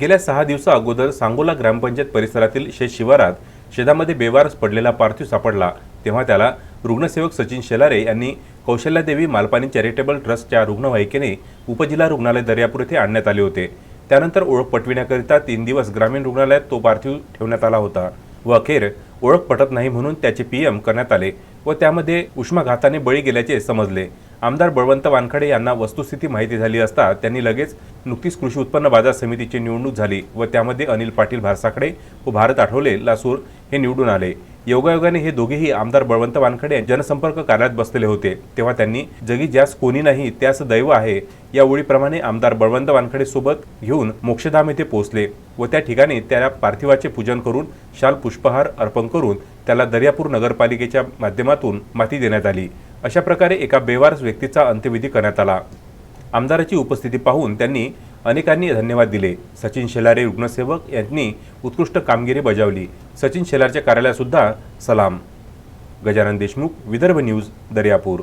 गेल्या सहा दिवसा अगोदर सांगोला ग्रामपंचायत परिसरातील शेत शिवारात शेतामध्ये बेवारस पडलेला पार्थिव सापडला. तेव्हा त्याला रुग्णसेवक सचिन शेलारे यांनी कौशल्यादेवी मालपानी चॅरिटेबल ट्रस्टच्या रुग्णवाहिकेने उपजिल्हा रुग्णालय दर्यापूर येथे आणण्यात आले होते. त्यानंतर ओळख पटविण्याकरिता तीन दिवस ग्रामीण रुग्णालयात तो पार्थिव ठेवण्यात आला होता व अखेर ओळख पटत नाही म्हणून त्याचे पीएम करण्यात आले व त्यामध्ये उष्माघाताने बळी गेल्याचे समजले. आमदार बळवंत वानखडे यांना वस्तुस्थिती माहिती झाली असता त्यांनी लगेच नुकतीच कृषी उत्पन्न बाजार समितीची निवडणूक झाली व त्यामध्ये अनिल पाटील भारसाकडे व भारत आठवले लासूर हे निवडून आले. योगायोगाने हे दोघेही आमदार बळवंत वानखडे जनसंपर्क कार्यालयात बसलेले होते. तेव्हा त्यांनी जगी ज्यास कोणी नाही त्यास दैव आहे या ओळीप्रमाणे आमदार बळवंत वानखडे सोबत घेऊन मोक्षधाम येथे पोहोचले व त्या ठिकाणी त्याला पार्थिवाचे पूजन करून शाल पुष्पहार अर्पण करून त्याला दर्यापूर नगरपालिकेच्या माध्यमातून माती देण्यात आली. अशा प्रकारे एका बेवारस व्यक्तीचा अंत्यविधी करण्यात आला. आमदाराची उपस्थिती पाहून त्यांनी अनेकांनी धन्यवाद दिले. सचिन शेलारे रुग्णसेवक यांनी उत्कृष्ट कामगिरी बजावली. सचिन शेलारच्या कार्यालयासुद्धा सलाम. गजानन देशमुख विदर्भ न्यूज दर्यापूर.